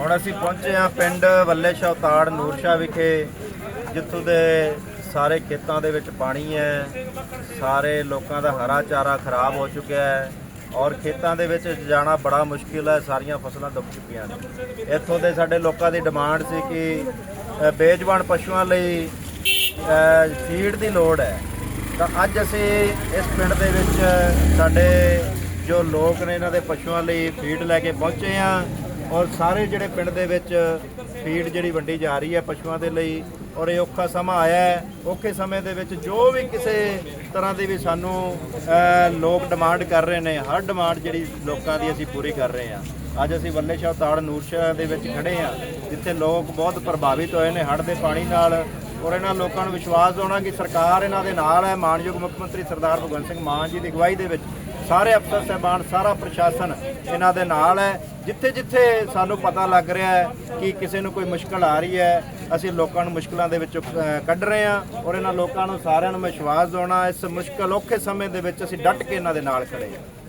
ਹੁਣ ਅਸੀਂ ਪਹੁੰਚੇ ਹਾਂ ਪਿੰਡ ਵੱਲੇ ਸ਼ਾਹ ਤਾੜ ਨੂਰਸ਼ਾ ਵਿਖੇ ਜਿੱਥੋਂ ਦੇ ਸਾਰੇ ਖੇਤਾਂ ਦੇ ਵਿੱਚ ਪਾਣੀ ਹੈ। ਸਾਰੇ ਲੋਕਾਂ ਦਾ ਹਰਾ ਚਾਰਾ ਖਰਾਬ ਹੋ ਚੁੱਕਿਆ ਹੈ ਔਰ ਖੇਤਾਂ ਦੇ ਵਿੱਚ ਜਾਣਾ ਬੜਾ ਮੁਸ਼ਕਿਲ ਹੈ ਸਾਰੀਆਂ ਫਸਲਾਂ ਡੁੱਬ ਚੁੱਕੀਆਂ ਨੇ। ਇੱਥੋਂ ਦੇ ਸਾਡੇ ਲੋਕਾਂ ਦੀ ਡਿਮਾਂਡ ਸੀ ਕਿ ਅ, ਬੇਜਵਾਨ ਪਸ਼ੂਆਂ ਲਈ ਫੀਡ ਦੀ ਲੋੜ ਹੈ। ਤਾਂ ਅੱਜ ਅਸੀਂ ਇਸ ਪਿੰਡ ਦੇ ਵਿੱਚ ਸਾਡੇ ਜੋ ਲੋਕ ਨੇ ਇਹਨਾਂ ਦੇ ਪਸ਼ੂਆਂ ਲਈ ਫੀਡ ਲੈ ਕੇ ਪਹੁੰਚੇ ਆ ਔਰ ਸਾਰੇ ਜਿਹੜੇ ਪਿੰਡ ਦੇ ਵਿੱਚ ਫੀਡ ਜਿਹੜੀ ਵੰਡੀ ਜਾ ਰਹੀ ਹੈ ਪਸ਼ੂਆਂ ਦੇ ਲਈ, ਔਰ ਇਹ ਔਖਾ ਸਮਾਂ ਆਇਆ ਹੈ, ਔਖੇ ਸਮੇਂ ਦੇ ਵਿੱਚ ਜੋ ਵੀ ਕਿਸੇ ਤਰ੍ਹਾਂ ਦੀ ਵੀ ਸਾਨੂੰ ਲੋਕ ਡਿਮਾਂਡ ਕਰ ਰਹੇ ਨੇ, ਹਰ ਡਿਮਾਂਡ ਜਿਹੜੀ ਲੋਕਾਂ ਦੀ ਅਸੀਂ ਪੂਰੀ ਕਰ ਰਹੇ ਹਾਂ। ਅੱਜ ਅਸੀਂ ਵੱਲੇ ਸ਼ਾਹ ਤਾੜ ਨੂਰਸ਼ਾ ਦੇ ਵਿੱਚ ਖੜੇ ਹਾਂ, ਜਿੱਥੇ ਲੋਕ ਬਹੁਤ ਪ੍ਰਭਾਵਿਤ ਹੋਏ ਨੇ ਹੜ੍ਹ ਦੇ ਪਾਣੀ ਨਾਲ, ਔਰ ਇਹਨਾਂ ਲੋਕਾਂ ਨੂੰ ਵਿਸ਼ਵਾਸ ਹੋਣਾ ਕਿ ਸਰਕਾਰ ਇਹਨਾਂ ਦੇ ਨਾਲ ਹੈ। ਮਾਨਯੋਗ ਮੁੱਖ ਮੰਤਰੀ ਸਰਦਾਰ ਭਗਵੰਤ ਸਿੰਘ ਮਾਨ ਜੀ ਦੀ ਅਗਵਾਈ ਦੇ ਵਿੱਚ ਸਾਰੇ ਅਫਸਰ, ਸਹਿਬਾਨ, ਸਾਰਾ ਪ੍ਰਸ਼ਾਸਨ ਇਹਨਾਂ ਦੇ ਨਾਲ ਹੈ। ਜਿੱਥੇ ਜਿੱਥੇ ਸਾਨੂੰ ਪਤਾ ਲੱਗ ਰਿਹਾ ਹੈ ਕਿ ਕਿਸੇ ਨੂੰ ਕੋਈ ਮੁਸ਼ਕਲ ਆ ਰਹੀ ਹੈ, ਅਸੀਂ ਲੋਕਾਂ ਨੂੰ ਮੁਸ਼ਕਲਾਂ ਦੇ ਵਿੱਚੋਂ ਕੱਢ ਰਹੇ ਹਾਂ ਔਰ ਇਹਨਾਂ ਲੋਕਾਂ ਨੂੰ ਸਾਰਿਆਂ ਨੂੰ ਵਿਸ਼ਵਾਸ ਦਿਵਾਉਣਾ, ਇਸ ਮੁਸ਼ਕਲ ਔਖੇ ਸਮੇਂ ਦੇ ਵਿੱਚ ਅਸੀਂ ਡਟ ਕੇ ਇਹਨਾਂ ਦੇ ਨਾਲ ਖੜੇ ਹਾਂ।